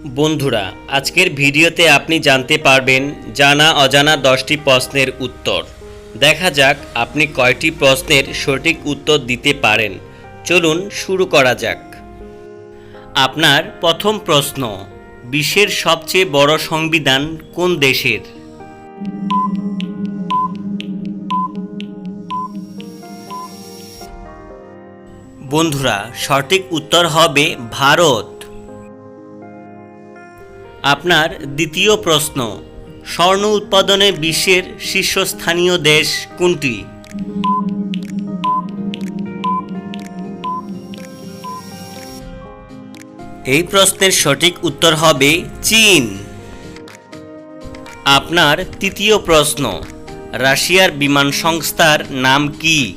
বন্ধুরা, আজকের ভিডিওতে আপনি জানতে পারবেন জানা অজানা দশটি প্রশ্নের উত্তর। দেখা যাক আপনি কয়টি প্রশ্নের সঠিক উত্তর দিতে পারেন। চলুন শুরু করা যাক। আপনার প্রথম প্রশ্ন, বিশ্বের সবচেয়ে বড় সংবিধান কোন দেশের? বন্ধুরা, সঠিক উত্তর হবে ভারত। আপনার দ্বিতীয় প্রশ্ন, স্বর্ণ উৎপাদনে বিশ্বের শীর্ষস্থানীয় দেশ কোনটি? এই প্রশ্নের সঠিক উত্তর হবে চীন। আপনার তৃতীয় প্রশ্ন, রাশিয়ার বিমান সংস্থার নাম কি?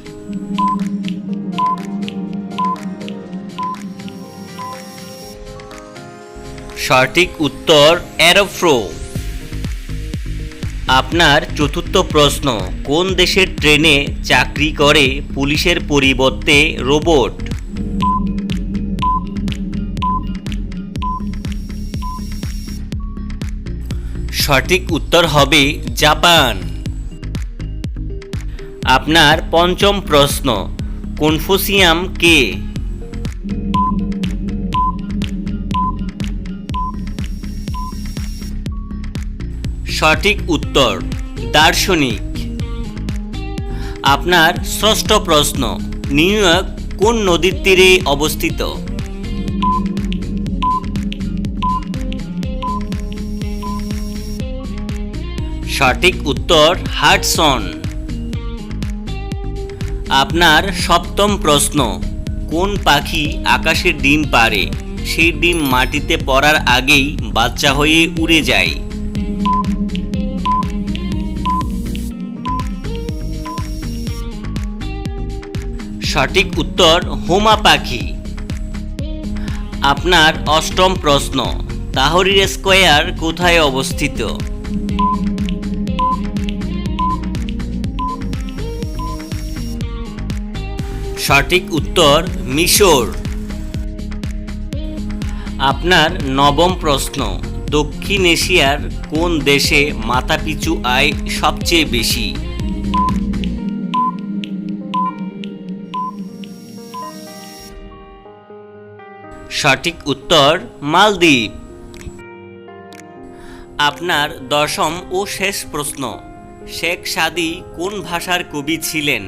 সঠিক উত্তর অ্যারোফ্রো আপনার চতুর্থ প্রশ্ন, কোন দেশের ট্রেনে চাকরি করে পুলিশের পরিবর্তে রোবট? সঠিক উত্তর হবে জাপান। আপনার পঞ্চম প্রশ্ন, কনফুসিয়াম কে? সঠিক উত্তর, দার্শনিক। আপনার ষষ্ঠ প্রশ্ন, নিউ ইয়র্ক কোন নদীর তীরে অবস্থিত? সঠিক উত্তর হাডসন আপনার সপ্তম প্রশ্ন, কোন পাখি আকাশে ডিম পারে সেই ডিম মাটিতে পড়ার আগেই বাচ্চা হয়ে উড়ে যায়। সঠিক উত্তর হোমা পাখি। আপনার অষ্টম প্রশ্ন, তাহরির স্কোয়ার কোথায় অবস্থিত? সঠিক উত্তর, মিশর। আপনার নবম প্রশ্ন, দক্ষিণ এশিয়ার কোন দেশে মাথাপিছু আয় সবচেয়ে বেশি? সঠিক উত্তর মালদ্বীপ। আপনার দশম ও শেষ প্রশ্ন, শেখ সাদি কোন ভাষার কবি ছিলেন?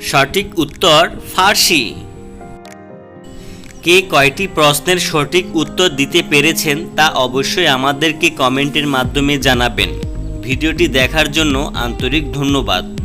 সঠিক উত্তর ফার্সি। কে কয়টি প্রশ্নের সঠিক উত্তর দিতে পেরেছেন তা অবশ্যই আমাদেরকে কমেন্টের মাধ্যমে জানাবেন। ভিডিওটি দেখার জন্য আন্তরিক ধন্যবাদ।